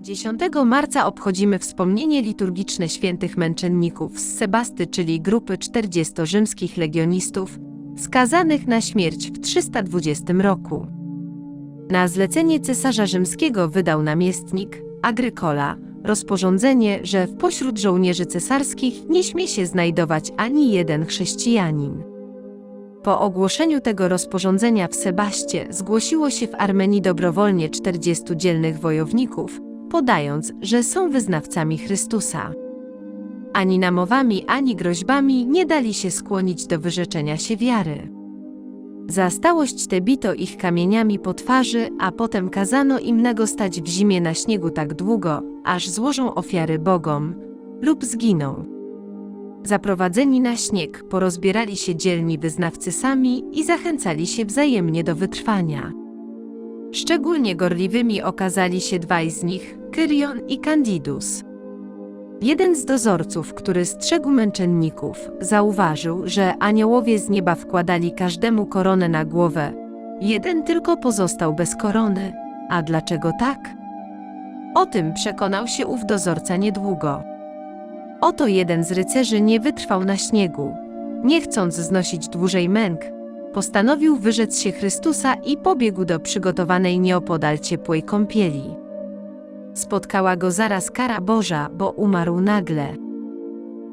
10 marca obchodzimy wspomnienie liturgiczne świętych męczenników z Sebasty, czyli grupy 40 rzymskich legionistów, skazanych na śmierć w 320 roku. Na zlecenie cesarza rzymskiego wydał namiestnik Agrykola rozporządzenie, że w pośród żołnierzy cesarskich nie śmie się znajdować ani jeden chrześcijanin. Po ogłoszeniu tego rozporządzenia w Sebaście zgłosiło się w Armenii dobrowolnie 40 dzielnych wojowników, podając, że są wyznawcami Chrystusa. Ani namowami, ani groźbami nie dali się skłonić do wyrzeczenia się wiary. Za stałość tę bito ich kamieniami po twarzy, a potem kazano im nagostać w zimie na śniegu tak długo, aż złożą ofiary bogom lub zginą. Zaprowadzeni na śnieg, porozbierali się dzielni wyznawcy sami i zachęcali się wzajemnie do wytrwania. Szczególnie gorliwymi okazali się dwaj z nich, Kyrion i Candidus. Jeden z dozorców, który strzegł męczenników, zauważył, że aniołowie z nieba wkładali każdemu koronę na głowę. Jeden tylko pozostał bez korony. A dlaczego tak? O tym przekonał się ów dozorca niedługo. Oto jeden z rycerzy nie wytrwał na śniegu. Nie chcąc znosić dłużej męk, postanowił wyrzec się Chrystusa i pobiegł do przygotowanej nieopodal ciepłej kąpieli. Spotkała go zaraz kara Boża, bo umarł nagle.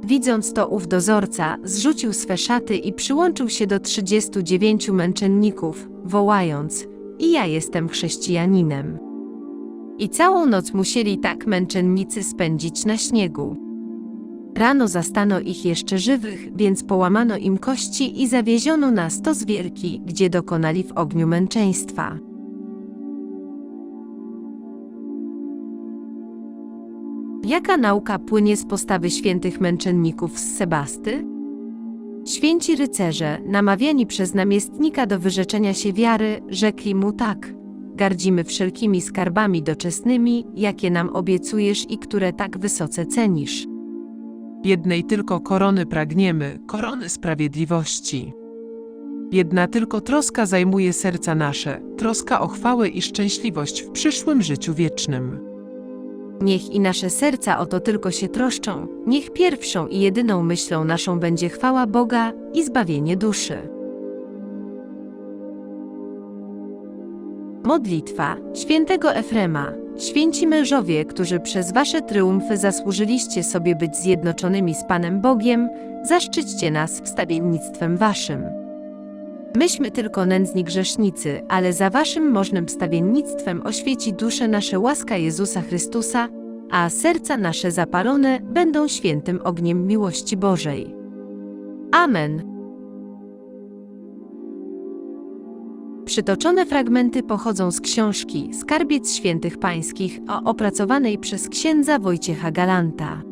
Widząc to ów dozorca, zrzucił swe szaty i przyłączył się do 39 męczenników, wołając: I ja jestem chrześcijaninem. I całą noc musieli tak męczennicy spędzić na śniegu. Rano zastano ich jeszcze żywych, więc połamano im kości i zawieziono na stos wielki, gdzie dokonali w ogniu męczeństwa. Jaka nauka płynie z postawy świętych męczenników z Sebasty? Święci rycerze, namawiani przez namiestnika do wyrzeczenia się wiary, rzekli mu tak: Gardzimy wszelkimi skarbami doczesnymi, jakie nam obiecujesz i które tak wysoce cenisz. Jednej tylko korony pragniemy, korony sprawiedliwości. Jedna tylko troska zajmuje serca nasze, troska o chwałę i szczęśliwość w przyszłym życiu wiecznym. Niech i nasze serca o to tylko się troszczą, niech pierwszą i jedyną myślą naszą będzie chwała Boga i zbawienie duszy. Modlitwa świętego Efrema. Święci mężowie, którzy przez wasze triumfy zasłużyliście sobie być zjednoczonymi z Panem Bogiem, zaszczyćcie nas wstawiennictwem waszym. Myśmy tylko nędzni grzesznicy, ale za waszym możnym wstawiennictwem oświeci dusze nasze łaska Jezusa Chrystusa, a serca nasze zapalone będą świętym ogniem miłości Bożej. Amen. Przytoczone fragmenty pochodzą z książki Skarbiec Świętych Pańskich, opracowanej przez księdza Wojciecha Galanta.